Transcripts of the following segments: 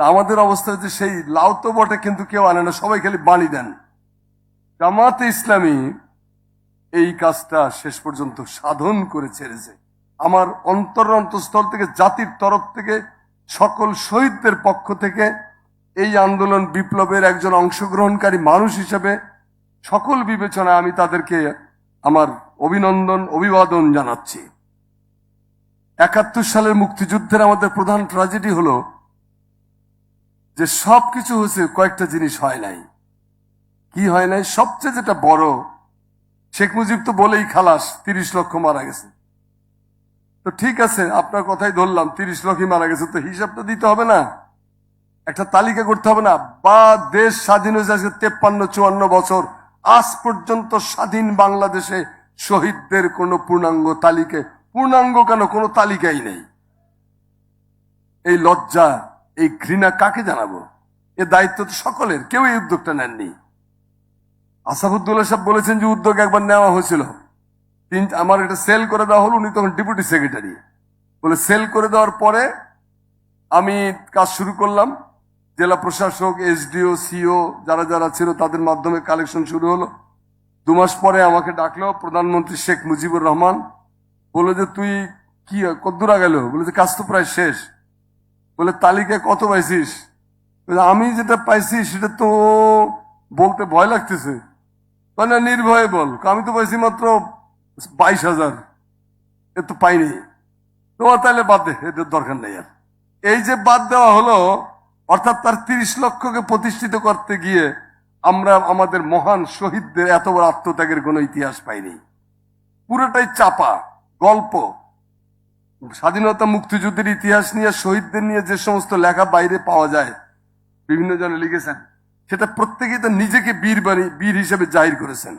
তা আমাদের অবস্থা হচ্ছে সেই লাউ তো বটে, কিন্তু কেউ আনে না, সবাই খালি বাণী দেন। জামাতে ইসলামী এই কাজটা শেষ পর্যন্ত সাধন করে ছেড়েছে। আমার অন্তর অন্তঃস্থল থেকে, জাতির তরফ থেকে, সকল শহীদদের পক্ষ থেকে এই আন্দোলন বিপ্লবের একজন অংশগ্রহণকারী মানুষ হিসেবে সকল বিবেচনায় আমি তাদেরকে আমার অভিনন্দন, অভিবাদন জানাচ্ছি। একাত্তর সালের মুক্তিযুদ্ধের আমাদের প্রধান ট্রাজেডি হলো যে সব কিছু হয়েছে, কয়েকটা জিনিস হয় নাই। কি হয় নাই? সবচেয়ে যেটা বড়, শেখ মুজিব তো বলেই খালাস, তিরিশ লক্ষ মারা গেছে। তো ঠিক আছে, আপনার কথাই ধরলাম, তিরিশ লক্ষই মারা গেছে, তো হিসাবটা দিতে হবে না। একটা তালিকা করতে হবে না, বা দেশ স্বাধীন হয়েছে আজকে তেপ্পান্ন, চুয়ান্ন বছর, আজ পর্যন্ত স্বাধীন বাংলাদেশে শহীদদের কোনো পূর্ণাঙ্গ তালিকা পূর্ণাঙ্গ কেন? কোনো তালিকাই নেই। এই লজ্জা এই ঘৃণা কাকে জানাব? এ দায়িত্ব তো সকলের, কেউ এই উদ্যোগটা নেননি। আসাফুদ্দুল্লাহ সাহেব বলেছেন যে উদ্যোগ একবার নেওয়া হয়েছিল। তিন, আমার এটা সেল করে দেওয়া হলো, উনি তখন ডেপুটি সেক্রেটারি। বলে সেল করে দেওয়ার পরে আমি কাজ শুরু করলাম। জেলা প্রশাসক, এসডিও, সিও যারা যারা ছিল তাদের মাধ্যমে কালেকশন শুরু হলো। দু মাস পরে আমাকে ডাকলো প্রধানমন্ত্রী শেখ মুজিবুর রহমান। বলে যে, তুই কি কদ্দুরা গেল বলে যে, কাজ তো প্রায় শেষ। বলে তালিকায় কত পাইছিস? আমি যেটা পাইছি সেটা তো বলতে ভয় লাগতেছে। মানে নির্ভয়ে বল, আমি তো পাইছি মাত্র বাইশ হাজার। এ তো পাইনি। তোমার তাহলে বাদ দে, এটার দরকার নেই আর। এই যে বাদ দেওয়া হলো, অর্থাৎ তার তিরিশ লক্ষকে প্রতিষ্ঠিত করতে গিয়ে আমরা আমাদের মহান শহীদদের এত বড় আত্মত্যাগের কোনো ইতিহাস পাইনি। পুরোটাই চাপা, গল্প। স্বাধীনতা মুক্তিযুদ্ধের ইতিহাস নিয়ে, শহীদদের নিয়ে যে সমস্ত লেখা বাইরে পাওয়া যায়, বিভিন্ন জনে লিখেছেন, সেটা প্রত্যেকেই তো নিজেকে বীর বাড়ি বীর হিসেবে জাহির করেছেন।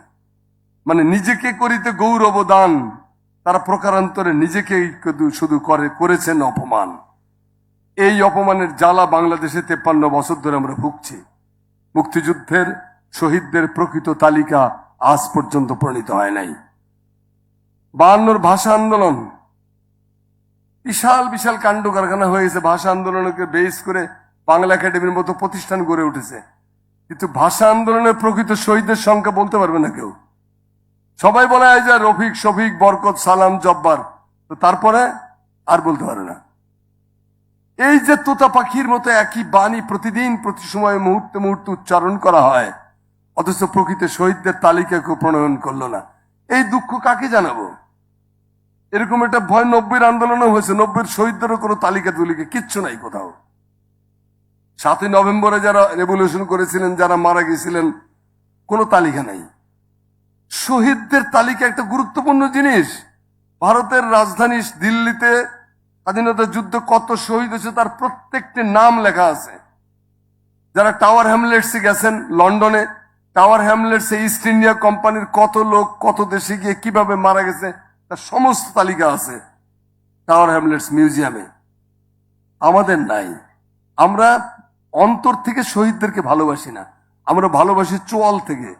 মানে নিজেকে করিতে গৌরব দান তারা প্রকারান্তরে নিজেকেই শুধু- করে, করেছেন অপমান। এই অপমানের জ্বালা বাংলাদেশে তেপ্পান্ন বছর ধরে আমরা ভুগছি। মুক্তিযুদ্ধের শহীদদের প্রকৃত তালিকা আজ পর্যন্ত প্রণীত হয় নাই। বায়ান্নর ভাষা আন্দোলন বিশাল বিশাল কাণ্ড কারখানা হয়েছে। ভাষা আন্দোলনকে বেস করে বাংলা একাডেমির মতো প্রতিষ্ঠান গড়ে উঠেছে। কিন্তু ভাষা আন্দোলনের প্রকৃত শহীদদের সংখ্যা বলতে পারবে না কেউ। সবাই বলে যে রফিক, শফিক, বরকত, সালাম, জব্বার। তো তারপরে আর বলতে পারে না। এই যে তোতা পাখির মতো একই বাণী প্রতিদিন, প্রতি সময় মুহূর্তে মুহূর্তে উচ্চারণ করা হয়, অথচ প্রকৃত শহীদদের তালিকা কেউ প্রণয়ন করল না। এই দুঃখ কাকে জানাব? এরকম একটা ভয় নব্বইয়ের আন্দোলনও হয়েছে, নব্বইয়ের শহীদদেরও কোনো তালিকা তুলিকে, কিচ্ছু নাই কোথাও। সাতই নভেম্বরে যারা রেভলিউশন করেছিলেন, যারা মারা গেছিলেন, কোনো তালিকা নাই। শহীদদের তালিকা একটা গুরুত্বপূর্ণ জিনিস। ভারতের রাজধানী দিল্লিতে স্বাধীনতা যুদ্ধ কত শহীদ হয়েছে তার প্রত্যেকটি নাম লেখা আছে। যারা টাওয়ার হ্যামলেটসে গেছেন লন্ডনে, টাওয়ার হ্যামলেটসে ইস্ট ইন্ডিয়া কোম্পানির কত লোক, কত দেশে গিয়ে কীভাবে মারা গেছে তার সমস্ত তালিকা আছে টাওয়ার হ্যামলেটস মিউজিয়ামে। আমাদের নাই। আমরা অন্তর থেকে শহীদদেরকে ভালোবাসি না। আমরা ভালোবাসি চোয়াল থেকে,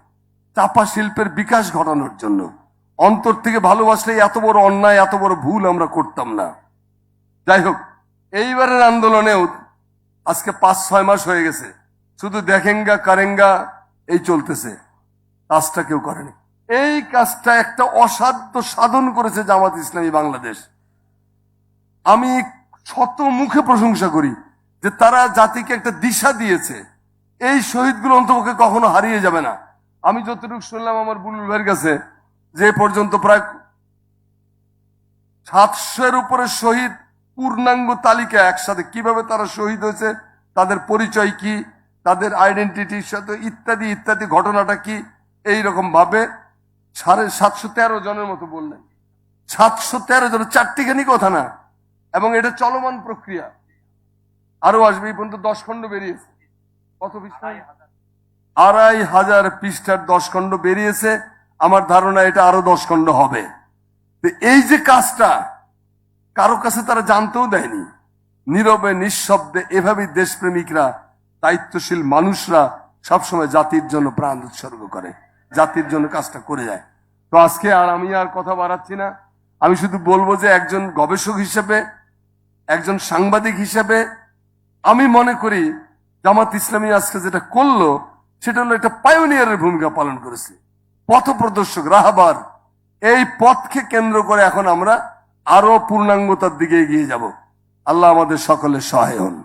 চাপা শিল্পের বিকাশ ঘটানোর জন্য। অন্তর থেকে ভালোবাসলে এত বড় অন্যায়, এত বড় ভুল আমরা করতাম না। যাই হোক, এইবারের আন্দোলনেও আজকে পাঁচ, ছয় মাস হয়ে গেছে। শুধু দেখেঙ্গা, কারেঙ্গা, এই চলতেছে। কাজটা কেউ করেনি। এই কাজটা একটা অসাধ্য সাধন করেছে জামাত ইসলামী বাংলাদেশ। আমি শত মুখে প্রশংসা করি যে তারা জাতিকে একটা দিশা দিয়েছে। এই শহীদগুলো অন্তপক্ষে কখনো হারিয়ে যাবে না। আমি যতটুকু শুনলাম আমার বুলুল ভাইয়ের কাছে, যে পর্যন্ত প্রায় সাতশোর উপরে শহীদ পূর্ণাঙ্গ তালিকা একসাথে কীভাবে তারা শহীদ হয়েছে, তাদের পরিচয় কি, তাদের আইডেন্টিটির সাথে ইত্যাদি ইত্যাদি ঘটনাটা কি এই রকম ভাবে সাড়ে সাতশো তেরো জনের মতো বললেন। সাতশো তেরো জন চারটিখানি কথা না এবং এটা চলমান প্রক্রিয়া। আরও আসবে এই পর্যন্ত দশ খণ্ড বেরিয়েছে। কত পৃষ্ঠা? আড়াই হাজার। পৃষ্ঠার দশ খণ্ড বেরিয়েছে। আমার ধারণা এটা আরও দশ খণ্ড হবে। এই যে কাজটা কারও কাছে তারা জানতেও দেয়নি। নীরবে নিঃশব্দে এভাবেই দেশপ্রেমিকরা দায়িত্বশীল মানুষরা সবসময় জাতির জন্য প্রাণ উৎসর্গ করে। জাতির জন্য কাজটা করে যায়। তো আজকে আর আমি আর কথা বাড়াচ্ছি না। আমি শুধু বলব যে একজন গবেষক হিসেবে, একজন সাংবাদিক হিসেবে আমি মনে করি জামাত ইসলামী আজকে যেটা করল, সেটা হলো একটা পায়োনিয়ারের ভূমিকা পালন করেছে। পথ প্রদর্শক রাহাবার, এই পথকে কেন্দ্র করে এখন আমরা আরও পূর্ণাঙ্গতার দিকে এগিয়ে যাব। আল্লাহ আমাদের সকলের সহায় হন।